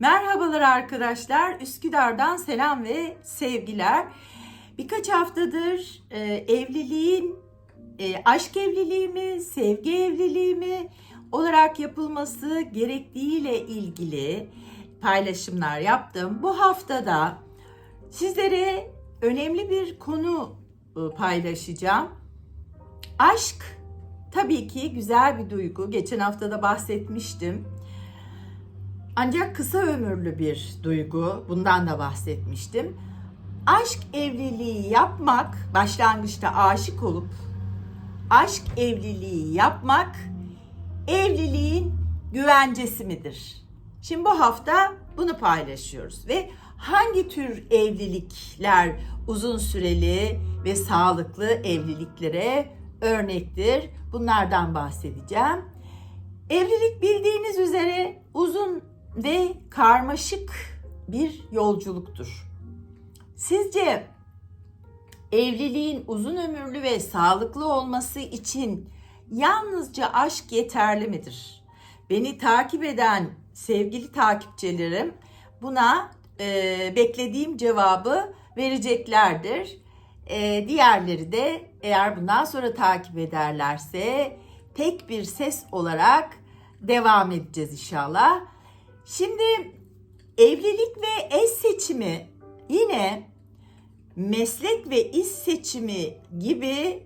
Merhabalar arkadaşlar. Üsküdar'dan selam ve sevgiler. Birkaç haftadır e, evliliğin e, aşk evliliği mi, sevgi evliliği mi olarak yapılması gerektiğiyle ilgili paylaşımlar yaptım. Bu haftada sizlere önemli bir konu e, paylaşacağım. Aşk tabii ki güzel bir duygu. Geçen hafta da bahsetmiştim. Ancak kısa ömürlü bir duygu. Bundan da bahsetmiştim. Aşk evliliği yapmak, başlangıçta aşık olup aşk evliliği yapmak evliliğin güvencesi midir? Şimdi bu hafta bunu paylaşıyoruz ve hangi tür evlilikler uzun süreli ve sağlıklı evliliklere örnektir? Bunlardan bahsedeceğim. Evlilik bildiğiniz üzere uzun ve karmaşık bir yolculuktur. Sizce evliliğin uzun ömürlü ve sağlıklı olması için yalnızca aşk yeterli midir? Beni takip eden sevgili takipçilerim buna e, beklediğim cevabı vereceklerdir. E, diğerleri de eğer bundan sonra takip ederlerse tek bir ses olarak devam edeceğiz inşallah. Şimdi evlilik ve eş seçimi yine meslek ve iş seçimi gibi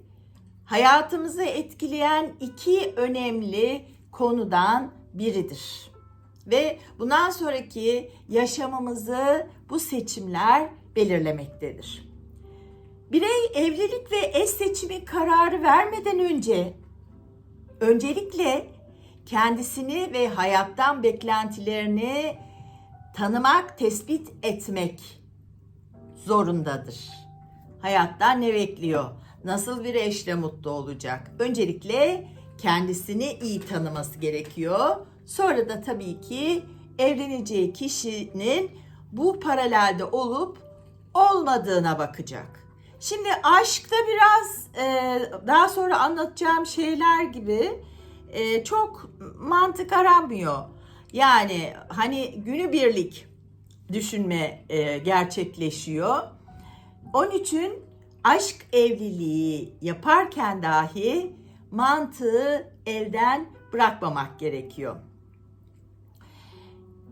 hayatımızı etkileyen iki önemli konudan biridir. Ve bundan sonraki yaşamımızı bu seçimler belirlemektedir. Birey evlilik ve eş seçimi kararı vermeden önce öncelikle kendisini ve hayattan beklentilerini tanımak, tespit etmek zorundadır. Hayattan ne bekliyor? Nasıl bir eşle mutlu olacak? Öncelikle kendisini iyi tanıması gerekiyor. Sonra da tabii ki evleneceği kişinin bu paralelde olup olmadığına bakacak. Şimdi aşkta biraz e, daha sonra anlatacağım şeyler gibi e, çok mantık aranmıyor. Yani hani günübirlik düşünme e, gerçekleşiyor. Onun için aşk evliliği yaparken dahi mantığı elden bırakmamak gerekiyor.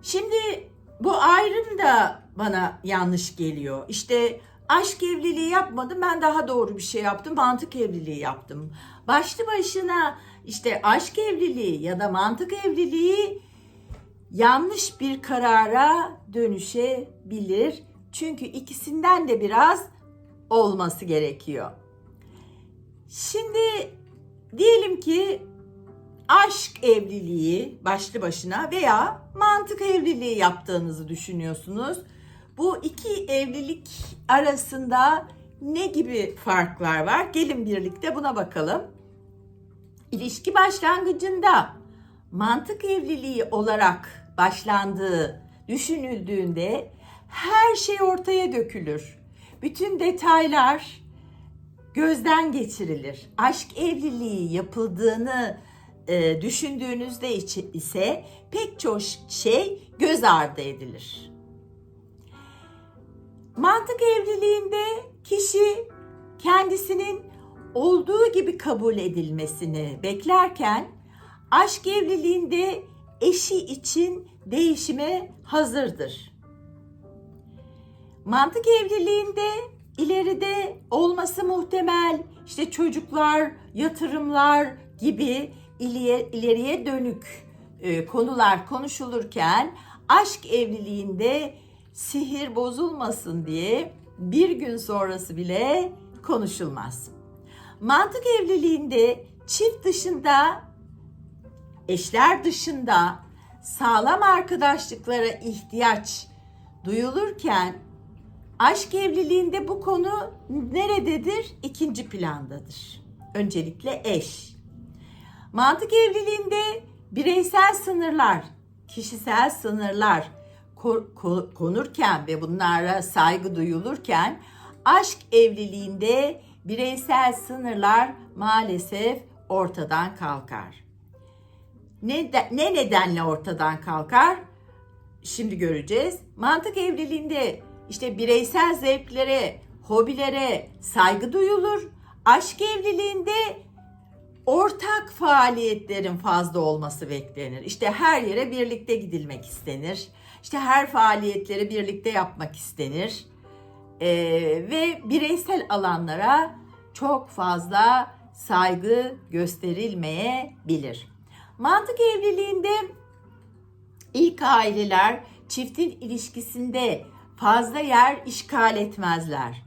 Şimdi bu ayrım da bana yanlış geliyor. İşte aşk evliliği yapmadım ben daha doğru bir şey yaptım mantık evliliği yaptım. Başlı başına işte aşk evliliği ya da mantık evliliği yanlış bir karara dönüşebilir. Çünkü ikisinden de biraz olması gerekiyor. Şimdi diyelim ki aşk evliliği başlı başına veya mantık evliliği yaptığınızı düşünüyorsunuz. Bu iki evlilik arasında ne gibi farklar var? Gelin birlikte buna bakalım. İlişki başlangıcında mantık evliliği olarak başlandığı düşünüldüğünde her şey ortaya dökülür. Bütün detaylar gözden geçirilir. Aşk evliliği yapıldığını e, düşündüğünüzde ise pek çok şey göz ardı edilir. Mantık evliliğinde kişi kendisinin olduğu gibi kabul edilmesini beklerken aşk evliliğinde eşi için değişime hazırdır. Mantık evliliğinde ileride olması muhtemel işte çocuklar, yatırımlar gibi ileriye dönük e, konular konuşulurken aşk evliliğinde sihir bozulmasın diye bir gün sonrası bile konuşulmaz. Mantık evliliğinde çift dışında, eşler dışında sağlam arkadaşlıklara ihtiyaç duyulurken aşk evliliğinde bu konu nerededir? İkinci plandadır. Öncelikle eş. Mantık evliliğinde bireysel sınırlar, kişisel sınırlar konurken ve bunlara saygı duyulurken aşk evliliğinde bireysel sınırlar maalesef ortadan kalkar. Ne, de, ne nedenle ortadan kalkar? şimdi göreceğiz. Mantık evliliğinde işte bireysel zevklere, hobilere saygı duyulur. Aşk evliliğinde ortak faaliyetlerin fazla olması beklenir. İşte her yere birlikte gidilmek istenir. İşte her faaliyetleri birlikte yapmak istenir. Ee, ve bireysel alanlara çok fazla saygı gösterilmeyebilir. Mantık evliliğinde ilk aileler çiftin ilişkisinde fazla yer işgal etmezler.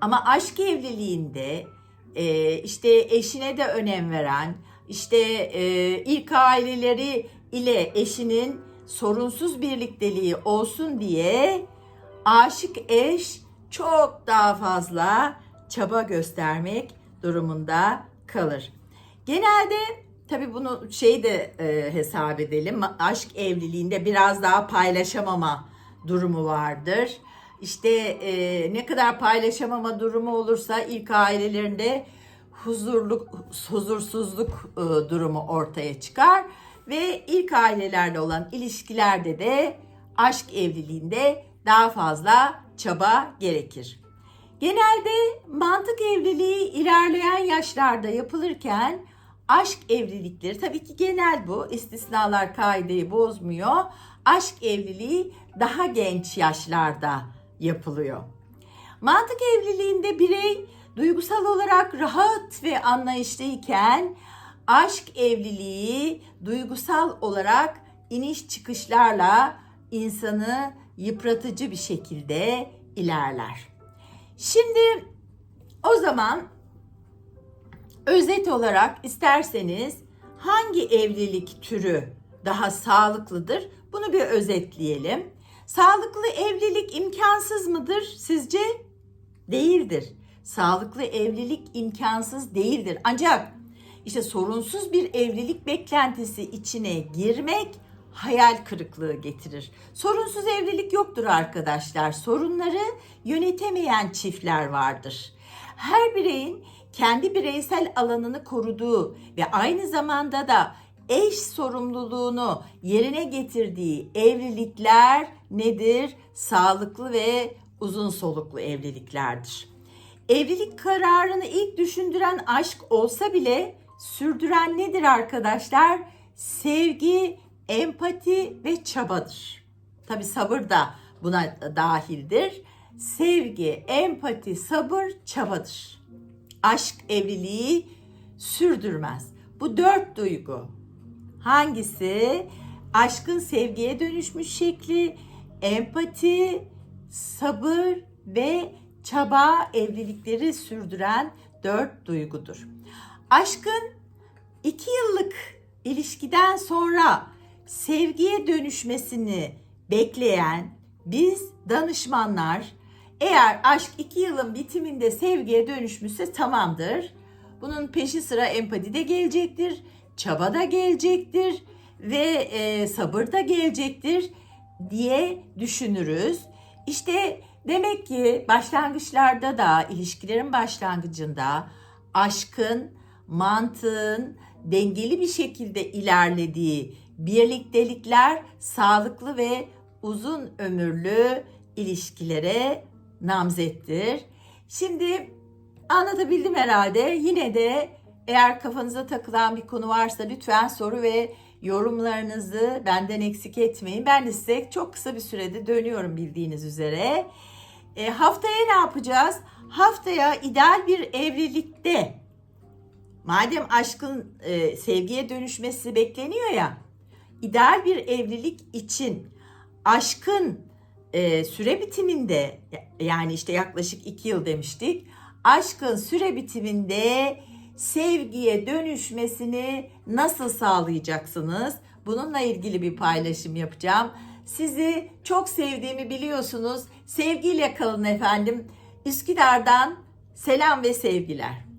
Ama aşk evliliğinde e, işte eşine de önem veren, işte e, ilk aileleri ile eşinin sorunsuz birlikteliği olsun diye aşık eş çok daha fazla çaba göstermek durumunda kalır. Genelde tabii bunu şey de e, hesap edelim. Aşk evliliğinde biraz daha paylaşamama durumu vardır. İşte e, ne kadar paylaşamama durumu olursa ilk ailelerinde huzurluk, huzursuzluk e, durumu ortaya çıkar ve ilk ailelerle olan ilişkilerde de aşk evliliğinde daha fazla çaba gerekir. Genelde mantık evliliği ilerleyen yaşlarda yapılırken aşk evlilikleri tabii ki genel bu istisnalar kaideyi bozmuyor. Aşk evliliği daha genç yaşlarda yapılıyor. Mantık evliliğinde birey duygusal olarak rahat ve anlayışlıyken aşk evliliği duygusal olarak iniş çıkışlarla insanı yıpratıcı bir şekilde ilerler. Şimdi o zaman özet olarak isterseniz hangi evlilik türü daha sağlıklıdır? Bunu bir özetleyelim. Sağlıklı evlilik imkansız mıdır sizce? Değildir. Sağlıklı evlilik imkansız değildir. Ancak işte sorunsuz bir evlilik beklentisi içine girmek hayal kırıklığı getirir. Sorunsuz evlilik yoktur arkadaşlar. Sorunları yönetemeyen çiftler vardır. Her bireyin kendi bireysel alanını koruduğu ve aynı zamanda da eş sorumluluğunu yerine getirdiği evlilikler nedir? Sağlıklı ve uzun soluklu evliliklerdir. Evlilik kararını ilk düşündüren aşk olsa bile sürdüren nedir arkadaşlar? Sevgi, empati ve çabadır. Tabi sabır da buna dahildir. Sevgi, empati, sabır, çabadır. Aşk evliliği sürdürmez. Bu dört duygu hangisi? Aşkın sevgiye dönüşmüş şekli, empati, sabır ve çaba evlilikleri sürdüren dört duygudur. Aşkın iki yıllık ilişkiden sonra sevgiye dönüşmesini bekleyen biz danışmanlar eğer aşk iki yılın bitiminde sevgiye dönüşmüşse tamamdır. Bunun peşi sıra empati de gelecektir, çaba da gelecektir ve e, sabır da gelecektir diye düşünürüz. İşte demek ki başlangıçlarda da ilişkilerin başlangıcında aşkın, mantığın dengeli bir şekilde ilerlediği birliktelikler sağlıklı ve uzun ömürlü ilişkilere namzettir. Şimdi anlatabildim herhalde. Yine de eğer kafanıza takılan bir konu varsa lütfen soru ve yorumlarınızı benden eksik etmeyin. Ben de size çok kısa bir sürede dönüyorum bildiğiniz üzere. E, haftaya ne yapacağız? Haftaya ideal bir evlilikte madem aşkın e, sevgiye dönüşmesi bekleniyor ya ideal bir evlilik için aşkın e, süre bitiminde yani işte yaklaşık iki yıl demiştik. Aşkın süre bitiminde sevgiye dönüşmesini nasıl sağlayacaksınız? Bununla ilgili bir paylaşım yapacağım. Sizi çok sevdiğimi biliyorsunuz. Sevgiyle kalın efendim. Üsküdar'dan selam ve sevgiler.